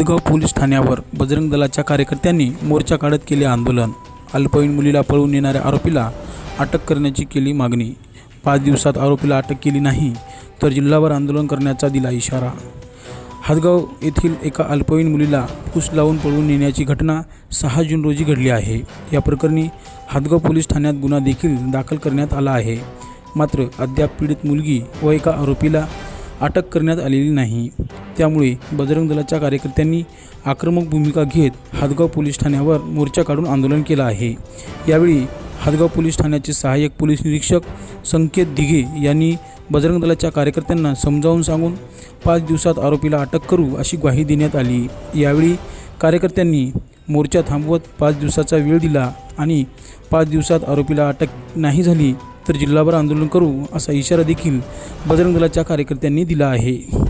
Hadgaon police ठाण्यावर बजरंग दलाच्या कार्यकर्त्यांनी मोर्चा काढत केले आंदोलन. अल्पवयीन मुलीला पळवून नेणाऱ्या आरोपीला अटक करण्याची केली मागणी. पाच दिवसात आरोपीला अटक केली नाही तर जिल्हाभर आंदोलन करण्याचा दिला इशारा. हदगाव येथील एका अल्पवयीन मुलीला फूस लावून पळवून नेण्याची घटना सहा जून रोजी घडली आहे. या प्रकरणी हदगाव पोलीस ठाण्यात गुन्हा देखील दाखल करण्यात आला आहे. मात्र अद्याप पीडित मुलगी व एका आरोपीला अटक करण्यात आलेली नाही. त्यामुळे बजरंग दलाच्या कार्यकर्त्यांनी आक्रमक भूमिका घेत हदगाव पोलीस ठाण्यावर मोर्चा काढून आंदोलन केलं आहे. यावेळी हदगाव पोलीस ठाण्याचे सहाय्यक पोलीस निरीक्षक संकेत दिघे यांनी बजरंग दलाच्या कार्यकर्त्यांना समजावून सांगून पाच दिवसात आरोपीला अटक करू अशी ग्वाही देण्यात आली. यावेळी कार्यकर्त्यांनी मोर्चा थांबवत पाच दिवसाचा वेळ दिला आणि पाच दिवसात आरोपीला अटक नाही झाली तर जिल्हाभर आंदोलन करू असा इशारा देखील बजरंग दलाच्या कार्यकर्त्यांनी दिला आहे.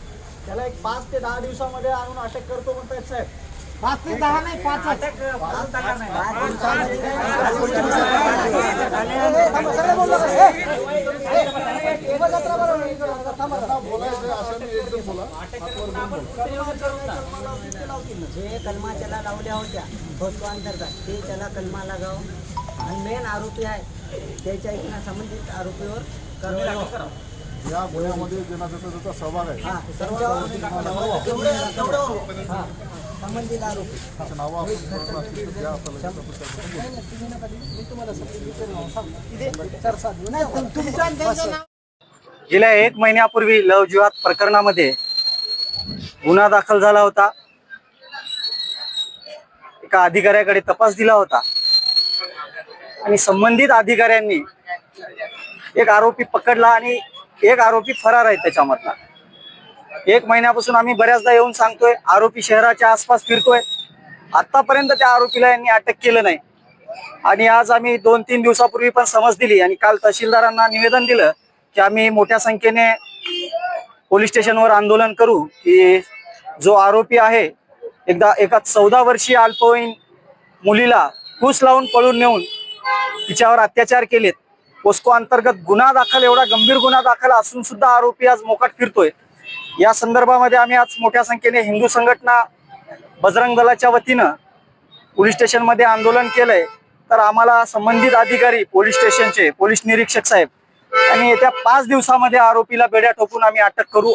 त्याला एक पाच ते दहा दिवसामध्ये आणून अटक करतो म्हणतायत साहेब. पाच ते दहा नाही पाच बोलायचं असं मी एकदम बोला. जे कलमा त्याला लावल्या होत्या फसवा अंतर्गत ते त्याला कलमा लागाव. आणि मेन आरोपी आहे. त्याच्या इथं संबंधित आरोपीवर कारवाई करावं. या गुन्ह्यामध्ये ज्यांना ज्याचा ज्याचा सहभाग आहे संबंधित आरोपी. त्याचं नावं आपण असतील तर द्या आपल्याला त्याचा त्यांचं गेल्या एक महिन्यापूर्वी लव जिहाद प्रकरणामध्ये गुन्हा दाखल झाला होता. एका अधिकाऱ्याकडे तपास दिला होता. आणि संबंधित अधिकाऱ्यांनी एक आरोपी पकडला आणि एक आरोपी फरार आहे त्याच्यामधला. एक महिन्यापासून आम्ही बऱ्याचदा येऊन सांगतोय आरोपी शहराच्या आसपास फिरतोय. आतापर्यंत त्या आरोपीला यांनी अटक केलं नाही. आणि आज आम्ही दोन तीन दिवसापूर्वी पण समज दिली आणि काल तहसीलदारांना निवेदन दिलं की आम्ही मोठ्या संख्येने पोलीस स्टेशनवर आंदोलन करू की जो आरोपी आहे एकदा एका चौदा वर्षीय अल्पवयीन मुलीला कूस लावून पळून नेऊन तिच्यावर अत्याचार केलेत. पोस्को अंतर्गत गुन्हा दाखल एवढा गंभीर गुन्हा दाखल असून सुद्धा आरोपी आज मोकाट फिरतोय. या संदर्भामध्ये आम्ही आज मोठ्या संख्येने हिंदू संघटना बजरंग दलाच्या वतीनं पोलीस स्टेशनमध्ये आंदोलन केलंय. तर आम्हाला संबंधित अधिकारी पोलीस स्टेशनचे पोलीस निरीक्षक साहेब आणि येत्या पाच दिवसामध्ये आरोपीला बेड्या ठोकून आम्ही अटक करू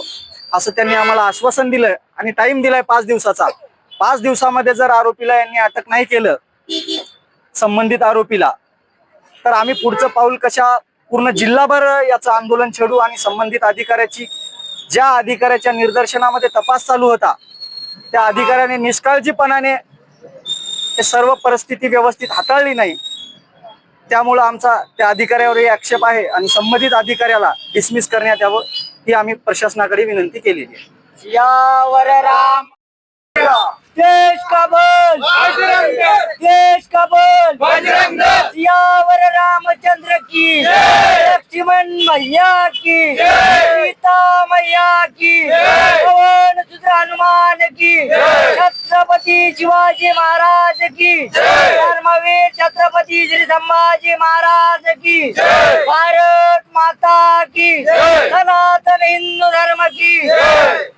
असं त्यांनी आम्हाला आश्वासन दिलंय आणि टाइम दिलाय पाच दिवसाचा. पाच दिवसामध्ये जर आरोपीला यांनी अटक नाही केलं संबंधित आरोपीला तर आम्ही पुढचं पाऊल कशा पूर्ण जिल्हाभर याचं आंदोलन छेडू आणि संबंधित अधिकाऱ्याची ज्या अधिकाऱ्याच्या निर्दर्शनामध्ये तपास चालू होता त्या अधिकाऱ्याने निष्काळजीपणाने हे सर्व परिस्थिती व्यवस्थित हाताळली नाही. त्यामुळं आमचा त्या अधिकाऱ्यावरही आक्षेप आहे आणि संबंधित अधिकाऱ्याला डिसमिस करण्यात यावं ही आम्ही प्रशासनाकडे विनंती केलेली आहे. यावर राम देश का बोल देश का बोल यावर रामचंद्र की लक्ष्मण मैया की सीता मैया की पवन सुत्र हनुमान की छत्रपती शिवाजी महाराज की धर्मवीर छत्रपती श्री संभाजी महाराज की भारत माता की सनातन हिंदू धर्म की